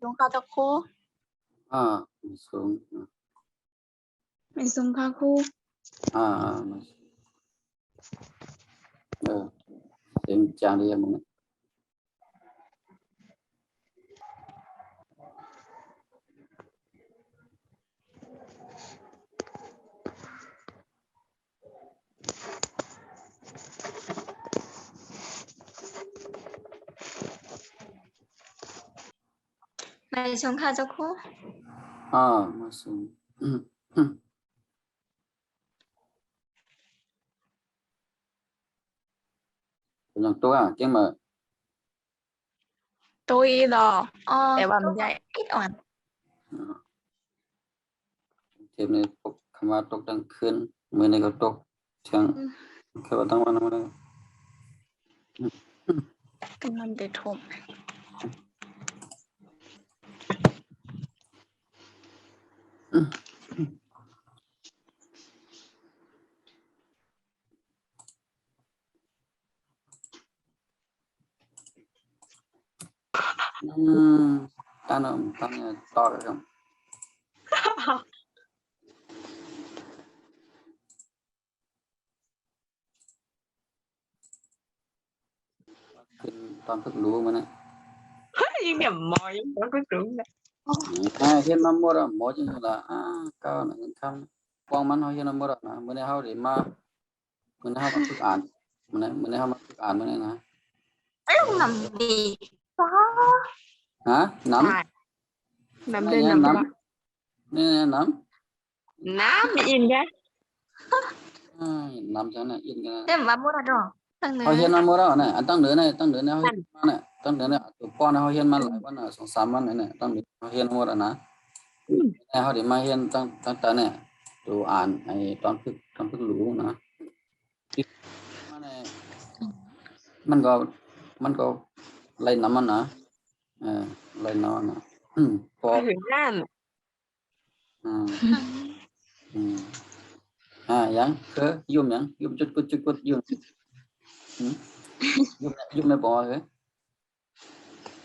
สูงค่ะเจ้าครูอ่าไม่สูงอ่าไม่สูงค่ะครูอ่าอ่าไม่สู งเออเสียงจางเรียนมึงไม่สูงค่ะเจ้าครูอ่าไม่สูงอืมอืมเป็นอย่างตัวอะเก่งมาตุยดอกอ๋อ แต่ว่ามันใหญ่คิดอ่อนเทปนี้ตกคำว่าตกตั้งคืนมือนี้ก็ตกเที่ยงแค่ว่าตั้งวันนั้นเลย กำลังเดือดทมอืมตั้งนั้นตั้งเนี่ ยต่อเลยครับขึ้นตอนเพิ่งรู้มันนะยิ่งเนี่ยมอยังบ่รู้รู้เลยอ่าเห็นมาหมดอะหมอจริงๆละอ่าก้าวหนึ่งคำวางมันเขาเห็นมา หมดอะนะมื่อนี้เขาเดี๋ยวมามื่อนี้เขามาฝึกอ่านมื่อนี้มื่อนี้เขามาฝึกอ่านมื่อนี้นะนำดีฮะน้ใช่น้ำเดินน้ำปะำนี่น้น้ำมีอินแค่ำอ่าน้ำจังนะอินกันนะเต็มว่ามุระดอกตั้งเนื้เขาเห็นอมาหมดแล้วเนี่ยอันตั้งเดือนเนี่ยตั้งเดือนเนี่ยเขาเห็นมาเนี่ยตั้งเดือนเนี่ยตัวป้อนเนี่ย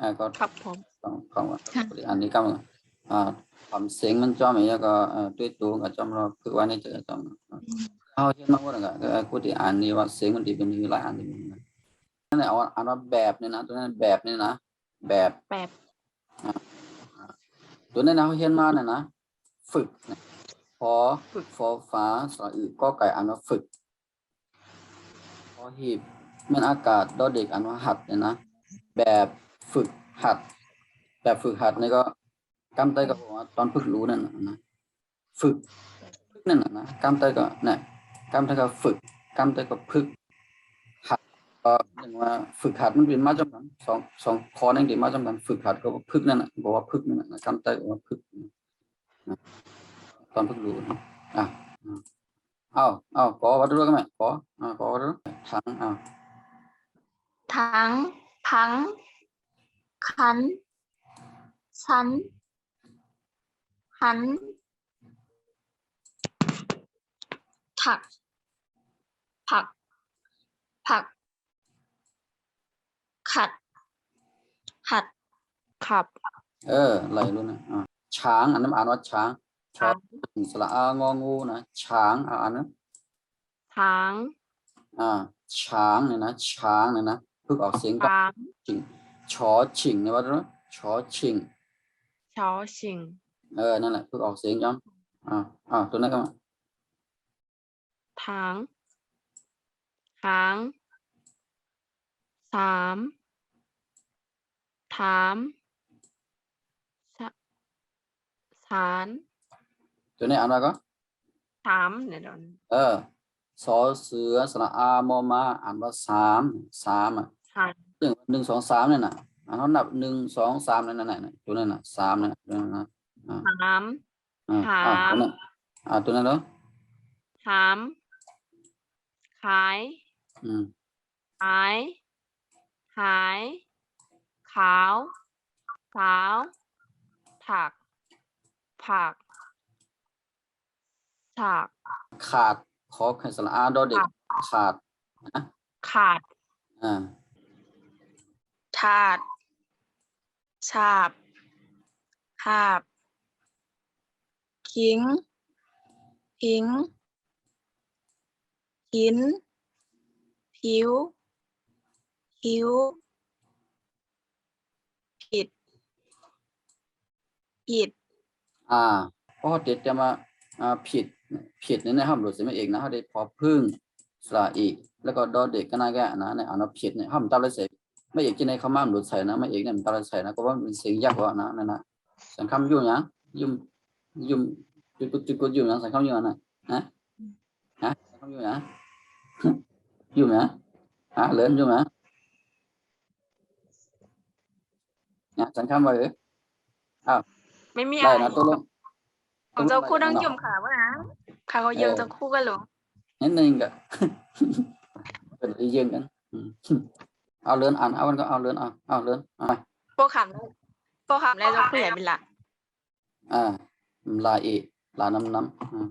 tủ hả cô lê wa à à không lo tôi zoom ấy Ừm. à năng có để tăng chạy tăng kho lúc án thì án vậy ฉันก็ฉันนี่เปื้อนนะ Ừm. à khu thì án này cam còn nữa nè nè à có ครับผม không không khu thì án này cam à phẩm sinh mình cho mình có tuyết tụ ở trong đó cứ quan này ở trong เอาที่มาว่าอะไรก็กูที่อ่านนี่ว่าเสียงมันดีเป็นมีหลายอันที่มันนั่นแหละเอาอ่านว่าแบบนี่นะตัวนั้นแบบนี่นะแบบแบบตัวนั้นนะเขาเขียนมาเนี่ยนะฝึกนะพอฝึกฟอฟ้าสระอึก็ไก่อ่านว่าฝึกพอหีบมันอากาศดอเด็กอ่านว่าหัดเนี่ยนะแบบ ฝึกหัด แบบฝึกหัดนี่ก็กำไตก็บอกว่าตอนฝึกรู้นั่นนะฝึกฝึกนั่นน่ะนะกำไตก็เนี่ยกำไตก็ฝึกกำไตก็ฝึกหัดก็หนึ่งว่าฝึกหัดมันเป็นมาจำกันสองสองคอนั่นเดียวมาจำกันฝึกหัดก็ว่าฝึกนั่นน่ะบอกว่าฝึกนั่นน่ะนะกำไตก็ว่าฝึกนะตอนฝึกรู้นะอะอะเอาเอาขอวัดรู้กันไหมขออ่าขอวัดรู้ทั้งอ่าทั้งพัง ขันสันหันถัก ผัก ผัก ขัด หัด ขับ เออไหลรู้นะอ่าช้างอันนั้นอ่านว่าช้างช้างสระอางองูนะช้างอ่าอ่านนะช้าง อ่า ช้างเนี่ยนะช้างเนี่ยนะฝึกออกเสียงก่อนช้าง ชิงชอชิงเนี่ยว่ารู้ชอชิงชอชิงเออนั่นแหละฝึกออกเสียงย้อนอ่าอ่าตัวนั้นก็มาทางหางสามถามสะสารตัวนี้อ่านว่าก็ถามเดี๋ยวโดนเออสอเสือสระอามอมาอ่านว่าสามสามอะ ทางซึ่งหนึ่งสองสามเนี่ยนะอ่าเขานับหนึ่งสองสามนั่นน่ะน่ะตัวนั้นน่ะสามน่ะตัวนั้นน่ะสามอ่าอ่าสามตัวนั้นอ่าตัวนั้นเหรอสามขายอืมหายหายขาวสาวถักผักถักขาดขอแค่สระอาดอเด็กขาดขาดอ่า ถาดฉาบหาบขิงหิงหิน ผิวหิว ผิด ผิด อ่าเพราะเด็ดจะมาอ่าผิด ผิดนี่นะครับหลุดเสียไม่เอกนะเขาได้พอพึ่งสระอีก แล้วก็ดอเด็กก็น่าแก่นะในอ่านว่าผิดเนี่ยห้ามตัดเลยเสีย ไม่เอกที่ในเขามาหลุดใส่นะไม่เอกเนี่ยมันตัดเลยใส่นะก็ว่ามันเสียงยากกว่านะนั่นนะสังคำยุ่งยังยุ่มยุ่มจุดจุดจุดจุดยุ่งยังสังคำยุ่งนะนะฮะสังคำยุ่งยังยุ่งนะฮะเลินยุ่งนะเนี่ยสังคำว่าเออไม่มีได้อะไรนะตัวลงของเจ้าคู่ต้องยุ่มขาว่านะขาเขาเยิงเจ้าคู่กันหรอนิดนึงก็เป็นอีกเรื่องกันอืม เอาเลื่อนอ่านเอามันก็เอาเลื่อนเอาเอาเลื่อนเอาไปโปรขำแล้วโปรขำแล้วเจ้าคู่ใหญ่เป็นหลักอ่าลาอีลาน้ำน้ำอ่า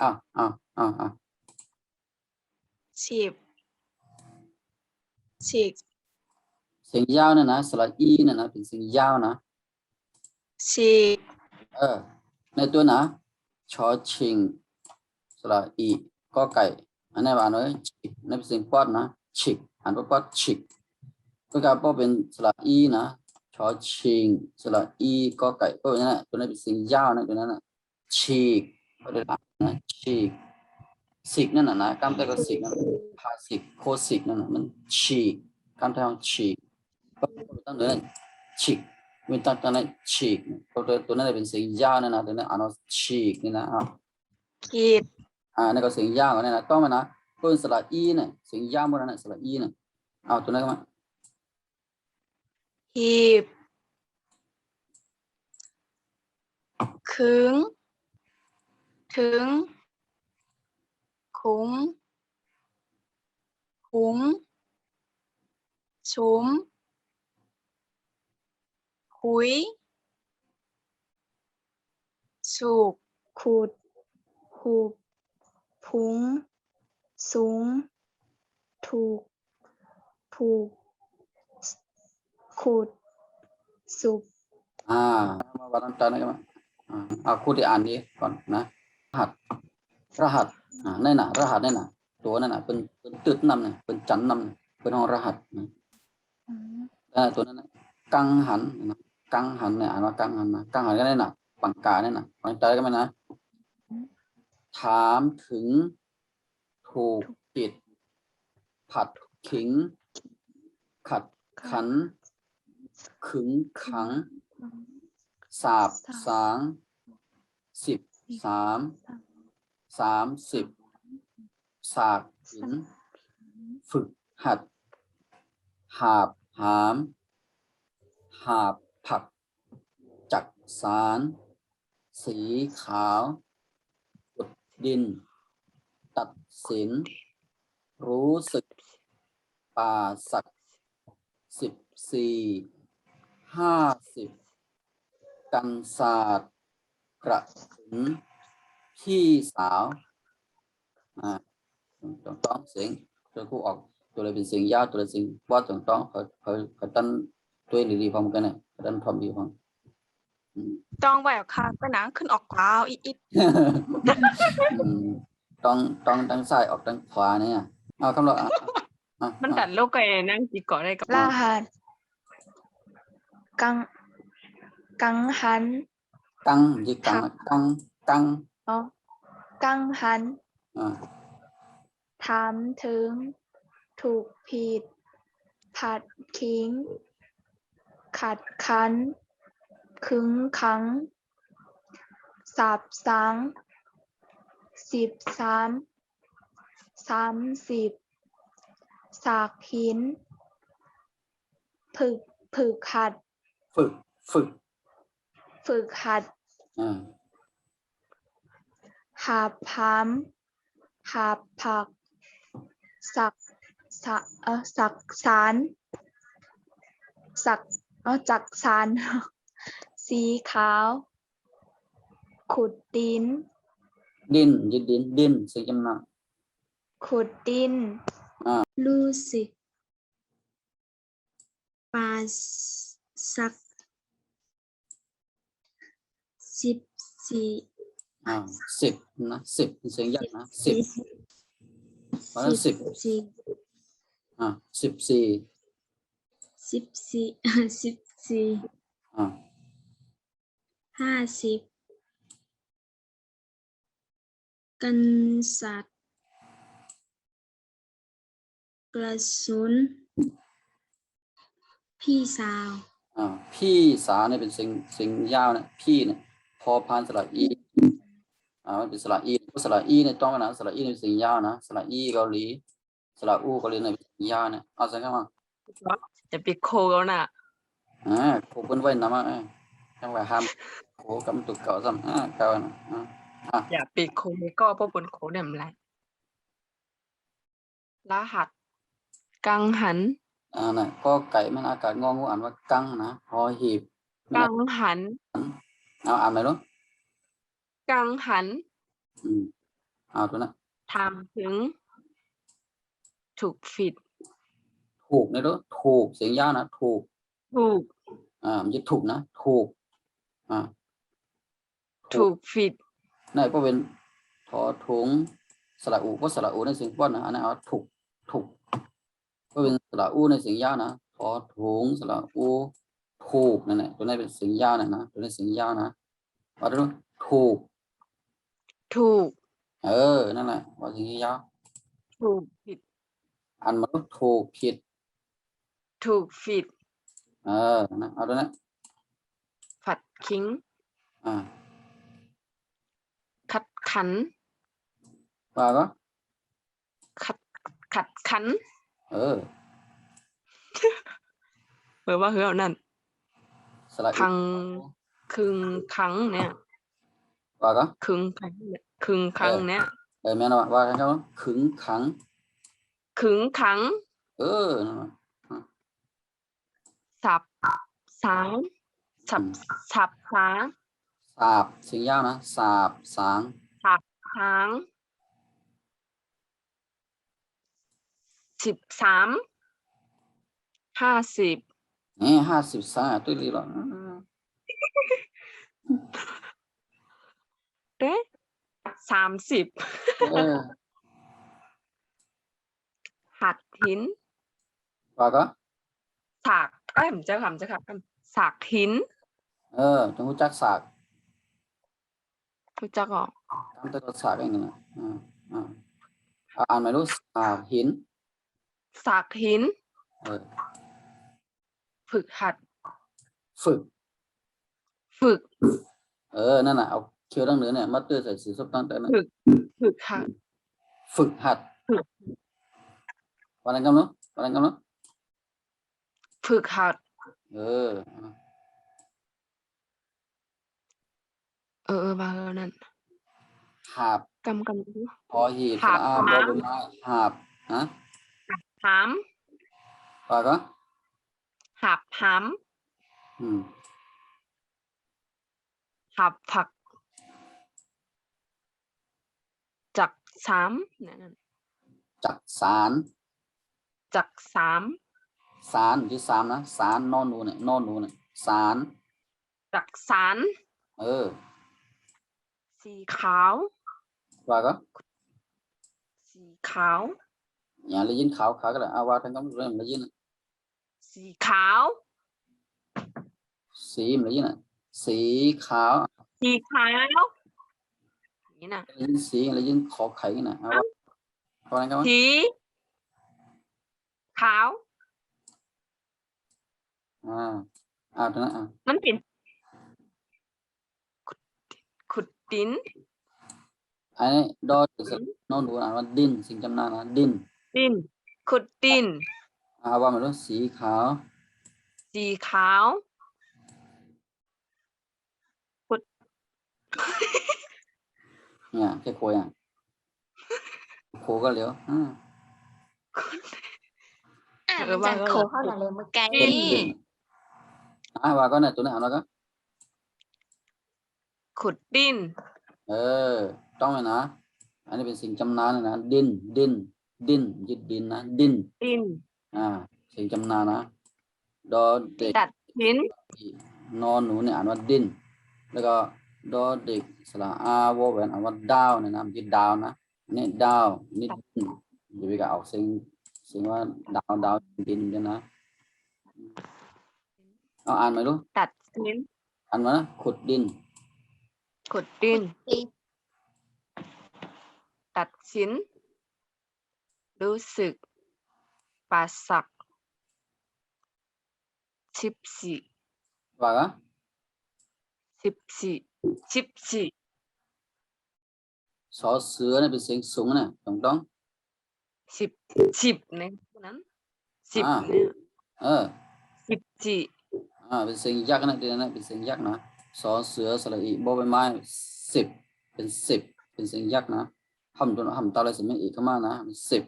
อ้าวอ้าวอ้าวอ้าวฉีบฉีกเสียงยาวเนี่ยนะสระอีเนี่ยนะเป็นเสียงยาวนะฉีกเออ ในตัวนะชอชิงสระอีก็ไก่อันนี้ว่าอันนี้ชิกนี่เป็นเสียงปอดนะชิก อ่านว่าปอดชิกก็กลายเป็นสระอีนะชอชิงสระอีก็ไก่ก็อย่างนั้นนะตัวนี้เป็นเสียงยาวนะตัวนั้นนะชิกก็ได้อ่านนะชิกสิกนั่นน่ะนะกล้ามแต่ก็สิกนั่นพาสิกโคสิกนั่นน่ะมันชิกกล้ามแต่ของชิกก็ต้องเดินชิกวินตัดนั้นฉีกตัวตัวนั้นเป็นเสียงยาวนั่นนะตัวนั้นอ่านว่าฉีกนี่นะอ่าขีดอ่านั่นก็เสียงยาวนี่นะต้องมานะ ตัวสระอีเนี่ยเสียงยาวหมดนั่นสระอีเนี่ยเอาตัวนั้นมาหีบขึง ถึง คุ้งคุ้งชุมคุยสุกขุดหูบพุง สูง ถูก ผูก ขุด สุกอ่ามาวันนั้นตอนนั้นก็มาอ่าเอาคู่ที่อ่านนี้ก่อนนะ รหัส รหัส อ่านั่นน่ะ รหัสนั่นน่ะ ตัวนั่นน่ะ เป็น เป็นตึดนำเนี่ยเป็นจันนำเนี่ยเป็นห้องรหัสนะอืมอ่าตัวนั้นน่ะกังหันนะกังหันเนี่ยอ่านว่ากังหันนะกังหันก็ได้น่ะ ปังกาเนี่ยน่ะฟังใจก็ไหมนะ ถามถึง ถูกผิดผัดขิง ขัดขัน ขึงขัง สาบสาง สิบสาม สามสิบ สากหิน ฝึกหัด หาบหาม หาบผัก จักสาร สีขาว ขุดดิน ตัดสิน รู้สึก ป่าสักสิบสี่ห้าสิบกันศาสตร์กระถึงพี่สาวอ่าต้องต้องเสียงตัวคู่ออกตัวเลยเป็นเสียงยาวตัวเลยเสียงว่าต้องต้องเขาเขาเขาตั้นตัวดีพร้อมกันเนี่ยเขาตั้นพร้อมดีพร้อมต้องไหวออกค่ะก็หนังขึ้นออกกวาวอีก ต้องต้องตั้งซ้ายออกตั้งขวาเนี่ยเอาคำละอะอะมันอะตัดโลกไอ้นั่งจีเกาะได้กับรหัสกัง กังหันกังยี่กังอะกังกังอ๋อ กังหัน อ่าถามถึง ถูกผิด ผัดขิง ขัดขันขึงขังสับสัง สิบสามสามสิบสากหินฝึกฝึกหัด ฝึก ฝึก ฝึกหัดอ่าหาพามหาผัก สักสะเออสักสารสักเออจักสาร สีขาว ขุดดิน ดินยึดดินดินสิ่งจำนวนขุดดินรู้สึกปาสักสิบสี่อ่าสิบนะสิบเป็นเสียงยากนะสิบเพราะฉะนั้นสิบสี่อ่าสิบสี่สิบสี่สิบสี่อ่าห้าสิบ กันสัตว์กระสุน พี่สาวอ่าพี่สาวเนี่ยเป็นเสียงเสียงยาวนะพี่เนี่ยพอพานสระอีอ่ามันเป็นสระอีสระอีเนี่ยต้องนะสระอีเนี่ยเป็นเสียงยาวนะสระอีเกาหลีสระอูเกาหลีเนี่ยเป็นเสียงยาวเนี่ยเอาสังเกตมาจะไปโคแล้วน่ะอ่าโคกันไว้นะมาเอ้ยจังหวะห้ามโคกำตุกเก่าซ้ำอ่าเก่านะอ่า อย่าไปโคก็เพราะบนโคเนี่ยมันไรรหัส กังหันอ่าน่ะก็ไก่มันอากาศงองูอ่านว่ากังนะหอหีบกังหันเอาอ่านไหมลูกกังหัน อืมเอาตัวนั้นทำถึง ถูกผิด ถูกนะลูกถูกเสียงยาวนะถูก ถูก อ่ามันจะถูกนะ ถูก อ่าถูกผิด นั่นก็เป็นทอถุงสระอูก็สระอูในเสียงป้อนนะอันนั้นเอาถูกถูกก็เป็นสระอูในเสียงยาวนะทอถุงสระอูถูกนั่นแหละตัวนี้เป็นเสียงยาวนะนะตัวนี้เสียงยาวนะว่าดูถูก ถูก เออนั่นแหละว่าเสียงยาวถูกผิด อันมันก็ถูกผิด ถูกผิด เออนะเอาตัวนั้นผัดคิงอ่า ขัดขัน ว่าก็ขัดขัดขันเออเออว่าเฮ้ยเอานั่นสระพังอูคึงคังเนี่ยว่าก็คึงคังเนี่ยคึงคังเนี่ยเออแม่นว่าว่ากันเขาขึงขัง ขึงขัง เออนั่นว่ะสับสางสับสับสางสาบเสียงยาวนะสาบสาง สางสิบสามห้าสิบนี่ห้าสิบสางอะตุ้ยลีหรออืมเด้สามสิบเออหัดหินว่าก็สากเอ้ยผมจะคำจะคำสากหิน เออจงรู้จักสาก รู้จักอะทำแต่ตัวสากเองนะอ่าอ่าเอาอ่านไม่รู้สากหิน สากหิน เออ ฝึกหัด ฝึก ฝึก เออ นั่นน่ะ เอาเคียวดังเหนือเนี่ย มาเตื้อใส่สีส้มตั้งแต่นั้นฝึกหัด ฝึกหัดฝึกวันนั้นกำเนาะวันนั้นกำเนาะฝึกหัด เอออะ เออเออมาเออนั่นหาบกำกำดู พอหีบสหาบระอาบน้ำอใบไม้หาบฮะหามว่าก็หับหามอืมหับผัก จักสามนั่นนั่นจักสารจักสามสารอยู่ที่สามนะสารนอนหนูเนี่ยนอนหนูเนี่ยสารจักสารเออ สีขาวว่าก็สีขาว อย่าเลยยินขาวขาวก็ได้เอาว่าทั้งกำเรื่องเลยยินสีขาว สีมันเลยยินอะสีขาวสีขาวนี่นะเลยยินสีเลยยินขอไข่กันนะเอาว่าเอาว่าทั้งกำสีขาวอ่าอ่าตรงนั้นอ่ามันเป็นขุดขุ ดดิน อันนี้ดอจุดสระนอนหนูอ่านว่าดินสิ่งจำหน้านะดินดิน ขุดดินอ่าว่ามันรู้สีขาว สีขาวเนี่ยแค่โคยอะโคก็เหลียวอ่าอ่านมาจากโคเข้าหลังเลยเมื่อกี้เป็นเป็นอ่าว่าก็เนี่ยตัวนี้อ่านแล้วก็ ขุดดิน เออ ต้องไหมนะ อันนี้เป็นสิ่งจำนานนะ ดิน ดิน ดินยึดดินนะ ดิน ดิน อ่า สิ่งจำนานนะ ดอเด็กตัดหิน นอนหนูเนี่ยอ่านว่าดิน แล้วก็ดอเด็กสระอาวอแหวนอ่านว่าดาวเนี่ยนะมันคือดาวนะนี่ดาวนี่ดินอยู่ไปกับเอาสิ่งสิ่งว่าดาวดาวดินเนี่ยนะ เอาอ่านไหมลูกตัดหิน อ่านมานะขุดดิน ขุดดิน ตัดสิน รู้สึกปาสักสิบสี่ว่าก็สิบสี่สิบสี่สอเสือเนี่ยเป็นเสียงสูงเนี่ยถูกต้องสิบสิบเนี่ยนั้นสิบอ่าเนี่ยเออสิบสี่อ่าเป็นเสียงยักษ์นะเดี๋ยวนะเป็นเสียงยักษ์นะ สอเสือสระอีบอใบไม้สิบเป็นสิบเป็นเสียงยักษ์นะทำตัวทำตาอะไรสิไม่อีกก็มานะสิบ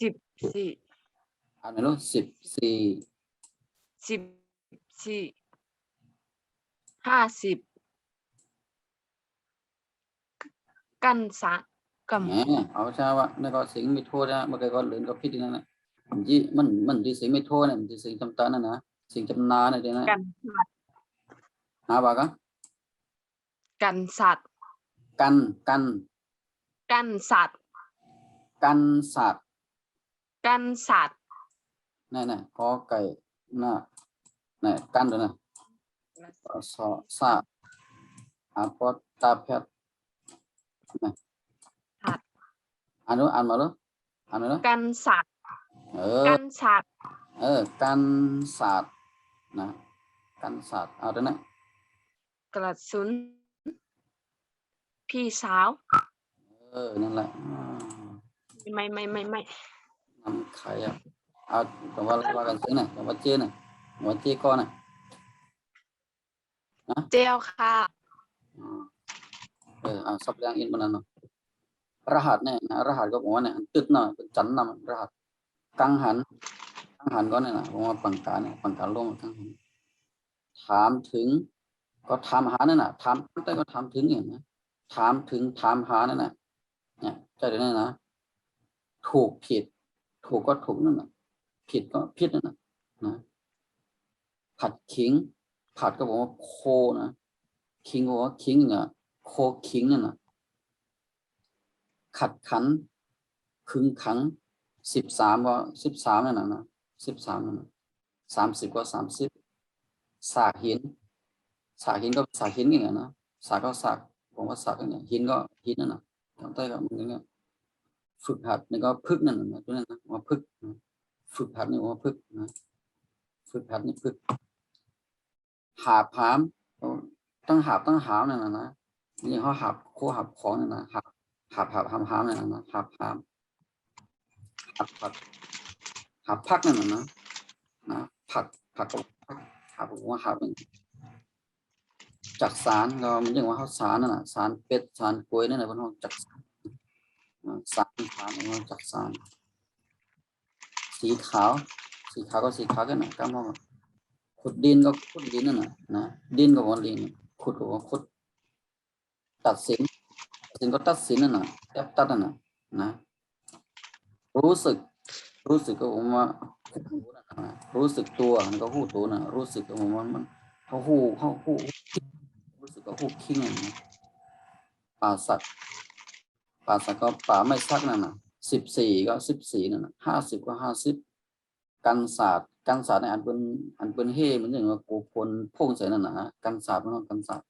สิบสี่อ่านไหมลูกสิบสี่สิบสี่ห้าสิบกันสะกัแหมเอาใช่ว่านี่ก็เสียงไม่โทษนะเมื่อกี้ก็เลือนก็พิดนั่นนะมันจีมันมันที่เสียงไม่โทษเนี่ยมันที่เสียงจำตานั่นนะเสียงจำนาเนี่ยเดี๋ยวนะกันหาว่ากัน กันสัตว์ กันกันกันสัตว์ กันสัตว์กันสัตว์นี่นี่ขอไก่หน้านี่กันด้วยนะสอสะอาปอตาเพชรนะอ่านดูอ่านมาดูอ่านมาดูกันสัตว์เออกันสัตว์เออกันศาสตร์นะกันศาสตร์เอาด้วยนะกระสุน พี่สาว เออ นั่นแหละอ่าไม่ไม่ไม่ไม่นำไข่อะเอาแต่ว่าว่ากันซื้อน่ะแต่ว่าเจ้น่ะว่าเจ้ก้อนน่ะเจลค่ะอืมเออเอาสับเรียงอินมานั่นเนาะรหัสเนี่ยนะรหัสก็บอกว่าเนี่ยตึดเนาะเป็นจันนำรหัสกังหันกังหันก็เนี่ยนะผมว่าปังการเนี่ยปังการร่วมกับกังหันถามถึง ก็ถามหานั่นน่ะถามแต่ก็ถามถึงอย่างนะ ถามถึงถามหานั่นน่ะเนี่ยใจเดี๋ยวนี้นะถูกผิด ถูกก็ถูกนั่นน่ะ ผิดก็ผิดนั่นน่ะนะผัดขิง ผัดก็บอกว่าโคนะคิงก็บอกว่าคิงเนี่ยโคคิงนั่นน่ะ ขัดขันขึงขังสิบสามก็สิบสามนั่นน่ะนะสิบสามนั่นนะสามสิบก็สามสิบสากหินสากหินก็สากหินอย่างเงี้ยนะสากก็สาก ผมว่าสากอย่างเงี้ยหินก็หินนั่นนะทางใต้ก็มันอย่างเงี้ยฝึกหัดนี่ก็พึกนั่นน่ะตัวนั้นนะว่าพึกฝึกหัดนี่ว่าพึกนะฝึกหัดนี่พึก หาบหามต้องหาบต้องหามนั่นน่ะนะนี่เขาหาบโคหาบของนั่นนะหาบหาบหาบหามหามนั่นนะหาบหามหาบผักหาบพักนั่นน่ะนะผักผักก็พักหาบว่าหาบเป็น จักสารก็มันยังว่าเขาสารนั่นน่ะสารเป็ดสารกล้วยนั่นน่ะเพิ่นเขาจักสารสารสารเพิ่นเขาจักสารสีขาว สีขาวก็สีขาวกันนะก็มองขุดดินก็ขุดดินนั่นน่ะนะดินก็ว่าดินขุดก็ว่าขุด ตัดสินสินก็ตัดสินนั่นน่ะแอบตัดนั่นน่ะนะ รู้สึก รู้สึกก็ผมว่ารู้สึกตัวมันก็หูตัวน่ะ รู้สึกก็ผมว่ามันเขาหูเขาหู กก็หูคิงนั่นนป่าสักป่าสักก็ป่าไม่ซักนั่นน่ะสิบสี่ก็สิบสี่นั่นน่ะห้าสิบก็ห้าสิบกันศาสตร์กันศาสตร์ในอันเป็นอันเป็นเฮมันอย่างว่ากูพลพุ่งใส่นั่นน่ะกันศาสตร์มันต้องกันศาสตร์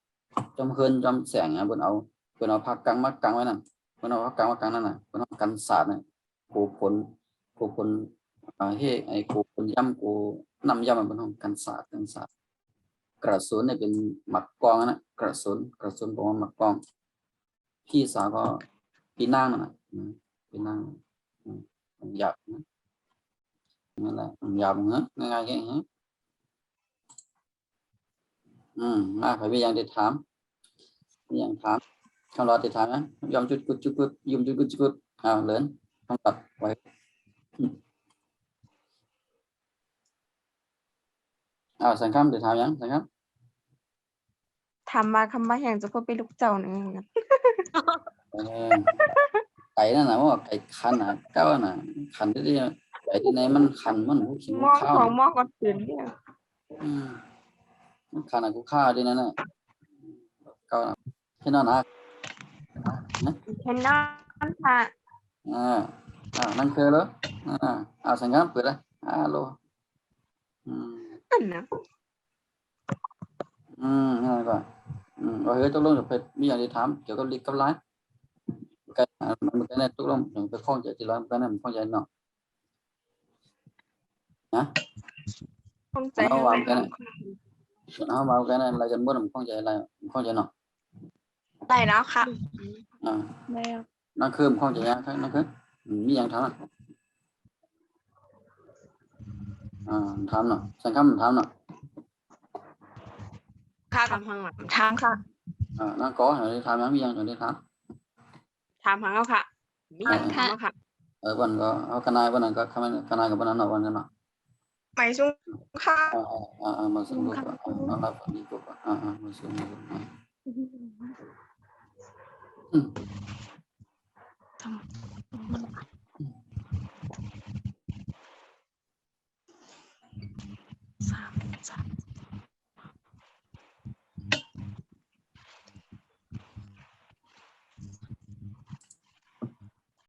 จำเคินจำแสงอะเพิ่นเอาเพิ่นเอาพักกลางมากลางไว้นั่นเพิ่นเอาพักกลางมากลางนั่นน่ะเพิ่นเอากันศาสตร์น่ะกูพลกูพลอ่าเฮไอ้กูพลย่ำกูนำย่ำมันเป็นของกันศาสตร์กันศาสตร์ กระสุนเนี่ยเป็นหมักกองนะกระสุนกระสุนบอกว่าหมักกอง พี่สาวก็ปีนางนั่นน่ะปีนางมันหยาบนะนั่นแหละหยาวเหรอง่ายแค่นี้อืมอ่าไปมีอย่างติดถามมีย่างถามคำรอติดถามนะยอมจุดกุดจุดกุดยมจุดกุดจุดกุดอ้าวเลินคำตัดไว้อืมอ้าวสังคำติดถามยังสังคำ ทำมาคำว่าอย่างจะก็เป็นลูกเจ้าหนึ่งเออไก่นั่นนะว่าไก่คันน่ะเก้าน่ะคันที่ที่ไก่ที่ไหนมันคันมันหูขิงมองข้าวของน่ะมองก็ตื่นเนี่ยอืมมันคันอะกูข้าวที่นั่นน่ะเก้าน่ะแค่นั้นนะแค่นั้นค่ะอ่าอ่านั่งเคยเหรออ่าอ่าสังกัดเปิดเลยฮัลโหลอืม อันนะอืมนั่นก็อืม ว่าเฮ้ยตกลงจะไปมีอย่างที่ถามเกี่ยวกับลิกกับไลฟ์กันอ่ามันมันก็เนี่ยตกลงถึงไปข้องใจที่ร้านกันนั่นข้องใจเนาะคงใจเอาให้วางไว้กันน่ะส่วนเอามากันนั่นอะไรกันบ่มันข้องใจอะไรมันข้องใจเนาะได้แล้วค่ะอ่าแล้วนั่นคือมันข้องใจยังครับนั่นคืออืมมีอย่างถามอะอ่าถามเนาะสังกัดถามเนาะ ค่ะทำข้างหลังทางค่ะ อ่านั่นก็อย่างที่ถามยังมีอย่างอย่างที่ถามทำข้างเอาค่ะมีอย่างทำเอาค่ะ เออวันก็เอากันนายวันนั้นก็คำนั้นกันนายกับวันนั้นเนาะวันนั้นเนาะไปชุ่มค่ะอ่าอ่าอ่าอ่ามาสนุกอะอ่าน้องรับดีกว่าอ่าอ่ามาสนุกอ่าอืม